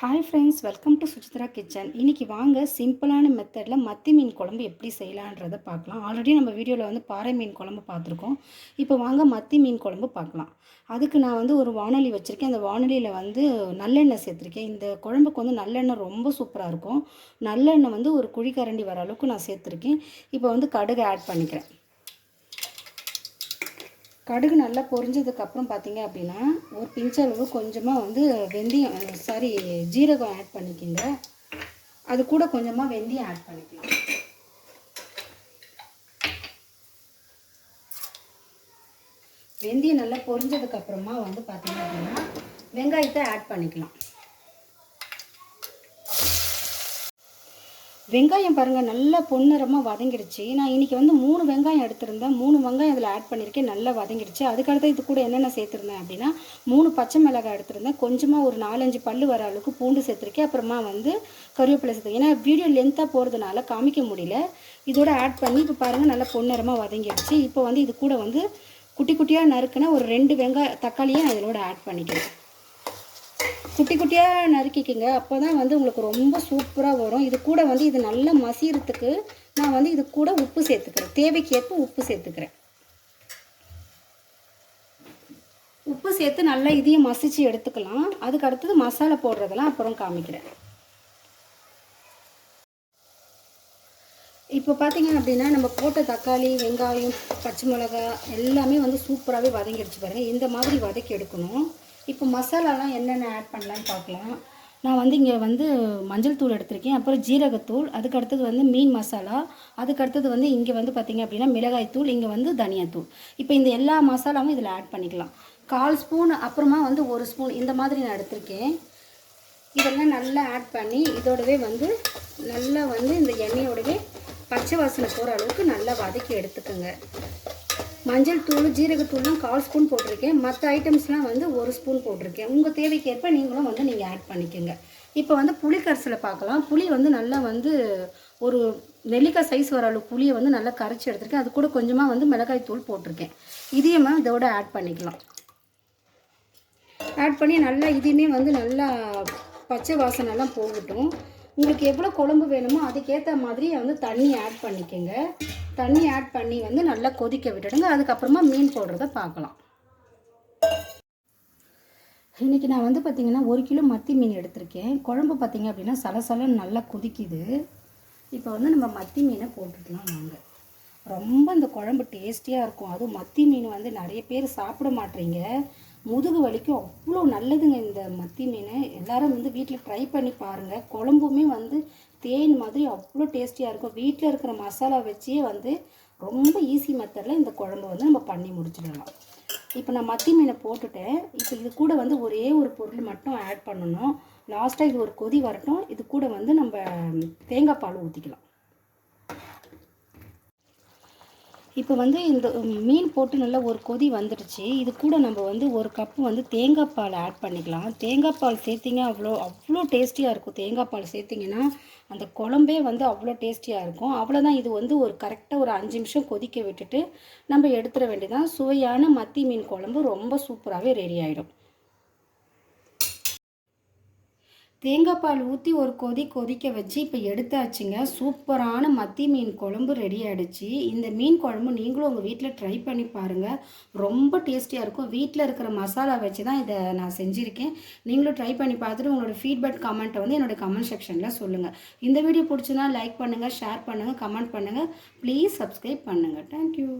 Hi friends welcome to Suchitra kitchen இன்றைக்கி வாங்க சிம்பிளான மெத்தடில் மத்தி மீன் குழம்பு எப்படி செய்யலான்றதை பார்க்கலாம். ஆல்ரெடி நம்ம வீடியோவில் வந்து பாறை மீன் குழம்பு பார்த்துருக்கோம். இப்போ வாங்க மத்தி மீன் குழம்பு பார்க்கலாம். அதுக்கு நான் வந்து ஒரு வானொலி வச்சுருக்கேன். அந்த வானொலியில் வந்து நல்லெண்ணெய் சேர்த்துருக்கேன். இந்த குழம்புக்கு வந்து நல்லெண்ணெய் ரொம்ப சூப்பராக இருக்கும். நல்லெண்ணெய் வந்து ஒரு குழிக்கரண்டி வர அளவுக்கு நான் சேர்த்துருக்கேன். இப்போ வந்து கடுகு ஆட் பண்ணிக்கிறேன். கடுகு நல்லா பொரிஞ்சதுக்கப்புறம் பார்த்தீங்க அப்படின்னா ஒரு பிஞ்சளவு கொஞ்சமாக வந்து வெந்தயம் சாரி ஜீரகம் ஆட் பண்ணிக்கிங்க. அது கூட கொஞ்சமாக வெந்தயம் ஆட் பண்ணிக்கலாம். வெந்தயம் நல்லா பொரிஞ்சதுக்கப்புறமா வந்து பார்த்தீங்க அப்படின்னா வெங்காயத்தை ஆட் பண்ணிக்கலாம். வெங்காயம் பாருங்கள் நல்லா பொன்னிறமாக வதங்கிடுச்சு நான் இன்றைக்கி வந்து மூணு வெங்காயம் எடுத்திருந்தேன். மூணு வெங்காயம் அதில் ஆட் பண்ணியிருக்கேன் நல்லா வதங்கிடுச்சு அதுக்கடுத்து இது கூட என்னென்ன சேர்த்துருந்தேன் அப்படின்னா மூணு பச்சை மிளகாய் எடுத்திருந்தேன். கொஞ்சமாக ஒரு நாலஞ்சு பல் வர அளவுக்கு பூண்டு சேர்த்துருக்கேன். அப்புறமா வந்து கருவேப்பிலை சேர்த்துருக்கேன். ஏன்னா வீடியோ லென்த்தாக போகிறதுனால காமிக்க முடியல. இதோட ஆட் பண்ணி இப்போ பாருங்கள் நல்லா பொன்னிறமாக வதங்கிடுச்சு இப்போ வந்து இது கூட வந்து குட்டி குட்டியாக நறுக்குன்னா ஒரு ரெண்டு வெங்காய தக்காளியை நான் இதோட ஆட் பண்ணிக்கிறேன். குட்டி குட்டியாக நறுக்கிக்கோங்க. அப்போ தான் வந்து உங்களுக்கு ரொம்ப சூப்பராக வரும். இது கூட வந்து இது நல்லா மசியறதுக்கு நான் வந்து இது கூட உப்பு சேர்த்துக்கிறேன். தேவைக்கேற்ப உப்பு சேர்த்துக்கிறேன். உப்பு சேர்த்து நல்லா இதையும் மசிச்சு எடுத்துக்கலாம். அதுக்கு அடுத்தது மசாலா போடுறதெல்லாம் அப்புறம் காமிக்கிறேன். இப்போ பார்த்தீங்க அப்படின்னா நம்ம போட்ட தக்காளி வெங்காயம் பச்சை மிளகா எல்லாமே வந்து சூப்பராகவே வதங்கிடுச்சு பாருங்கள் இந்த மாதிரி வதக்கி எடுக்கணும். இப்போ மசாலாலாம் என்னென்ன ஆட் பண்ணலான்னு பார்க்கலாம். நான் வந்து இங்கே வந்து மஞ்சள் தூள் எடுத்திருக்கேன். அப்புறம் ஜீரகத்தூள் அதுக்கு அடுத்தது வந்து மீன் மசாலா அதுக்கு அடுத்தது வந்து இங்கே வந்து பார்த்திங்க அப்படின்னா மிளகாய் தூள் இங்கே வந்து தனியாத்தூள் இப்போ இந்த எல்லா மசாலாவும் இதில் ஆட் பண்ணிக்கலாம். கால் ஸ்பூன் அப்புறமா வந்து ஒரு ஸ்பூன் இந்த மாதிரி நான் எடுத்திருக்கேன். இதெல்லாம் நல்லா ஆட் பண்ணி இதோடவே வந்து நல்லா வந்து இந்த எண்ணெயோடவே பச்சை வாசனை போகிற அளவுக்கு நல்லா வதக்கி எடுத்துக்கோங்க. மஞ்சள் தூள் ஜீரகத்தூள்லாம் கால் ஸ்பூன் போட்டிருக்கேன். மற்ற ஐட்டம்ஸ்லாம் வந்து ஒரு ஸ்பூன் போட்டிருக்கேன். உங்கள் தேவைக்கேற்ப நீங்களும் வந்து நீங்கள் ஆட் பண்ணிக்கோங்க. இப்போ வந்து புளி கரைசலை பார்க்கலாம். புளி வந்து நல்லா வந்து ஒரு நெல்லிக்காய் சைஸ் வர அளவு புளியை வந்து நல்லா கரைச்சி எடுத்துருக்கேன். அது கூட கொஞ்சமாக வந்து மிளகாய் தூள் போட்டிருக்கேன். இதையுமே இதோட ஆட் பண்ணிக்கலாம். ஆட் பண்ணி நல்லா இதையுமே வந்து நல்லா பச்சை வாசனைலாம் போகட்டும். உங்களுக்கு எவ்வளோ குழம்பு வேணுமோ அதுக்கேற்ற மாதிரி வந்து தண்ணி ஆட் பண்ணிக்கோங்க. தண்ணி ஆட் பண்ணி வந்து நல்லா கொதிக்க விட்டுடுங்க. அதுக்கப்புறமா மீன் போடுறத பார்க்கலாம். இன்றைக்கி நான் வந்து பார்த்திங்கன்னா ஒரு கிலோ மத்தி மீன் எடுத்திருக்கேன். குழம்பு பார்த்திங்க அப்படின்னா சலசலன்னு நல்லா கொதிக்குது. இப்போ வந்து நம்ம மத்தி மீனை போட்டுக்கலாம் நாங்கள் ரொம்ப இந்த குழம்பு டேஸ்டியாக இருக்கும். அதுவும் மத்தி மீன் வந்து நிறைய பேர் சாப்பிட மாட்டீங்க. முதுகு வலிக்கும். அவ்வளோ நல்லதுங்க இந்த மத்தி மீன். எல்லோரும் வந்து வீட்டில் ட்ரை பண்ணி பாருங்கள் குழம்புமே வந்து தேன் மாதிரி அவ்வளோ டேஸ்டியாக இருக்கும். வீட்டில் இருக்கிற மசாலா வச்சே வந்து ரொம்ப ஈஸி மெத்தடில் இந்த குழம்பு வந்து நம்ம பண்ணி முடிச்சிடலாம். இப்போ நான் மத்தி மீனை போட்டுட்டேன். இப்போ இது கூட வந்து ஒரே ஒரு பொருள் மட்டும் ஆட் பண்ணணும். லாஸ்ட்டாக இது ஒரு கொதி வரட்டும். இது கூட வந்து நம்ம தேங்காய் பால் ஊற்றிக்கலாம் இப்போ வந்து இந்த மீன் போட்டு நல்லா ஒரு கொதி வந்துடுச்சு. இது கூட நம்ம வந்து ஒரு கப்பு வந்து தேங்காய் பால் ஆட் பண்ணிக்கலாம். தேங்காய் பால் சேர்த்திங்க அவ்வளோ அவ்வளோ டேஸ்டியாக இருக்கும். தேங்காய் பால் சேர்த்திங்கன்னா அந்த குழம்பே வந்து அவ்வளோ டேஸ்டியாக இருக்கும். அவ்வளோதான் இது வந்து ஒரு கரெக்டாக ஒரு அஞ்சு நிமிஷம் கொதிக்க விட்டுட்டு நம்ம எடுத்துட வேண்டியதான் சுவையான மத்தி மீன் குழம்பு ரொம்ப சூப்பராகவே ரெடி ஆகிடும் தேங்காய் பால் ஊற்றி ஒரு கொதி கொதிக்க வச்சு இப்போ எடுத்தாச்சுங்க. சூப்பரான மத்தி மீன் குழம்பு ரெடி ஆகிடுச்சு இந்த மீன் குழம்பு நீங்களும் உங்கள் வீட்டில் ட்ரை பண்ணி பாருங்கள் ரொம்ப டேஸ்டியாக இருக்கும். வீட்டில் இருக்கிற மசாலா வச்சு தான் இதை நான் செஞ்சுருக்கேன். நீங்களும் ட்ரை பண்ணி பார்த்துட்டு உங்களோட ஃபீட்பேக் கமெண்ட்டை வந்து என்னோடய கமெண்ட் செக்ஷனில் சொல்லுங்கள் இந்த வீடியோ பிடிச்சினா லைக் பண்ணுங்கள் ஷேர் பண்ணுங்கள் கமெண்ட் பண்ணுங்கள் ப்ளீஸ் சப்ஸ்கிரைப் பண்ணுங்கள் தேங்க்யூ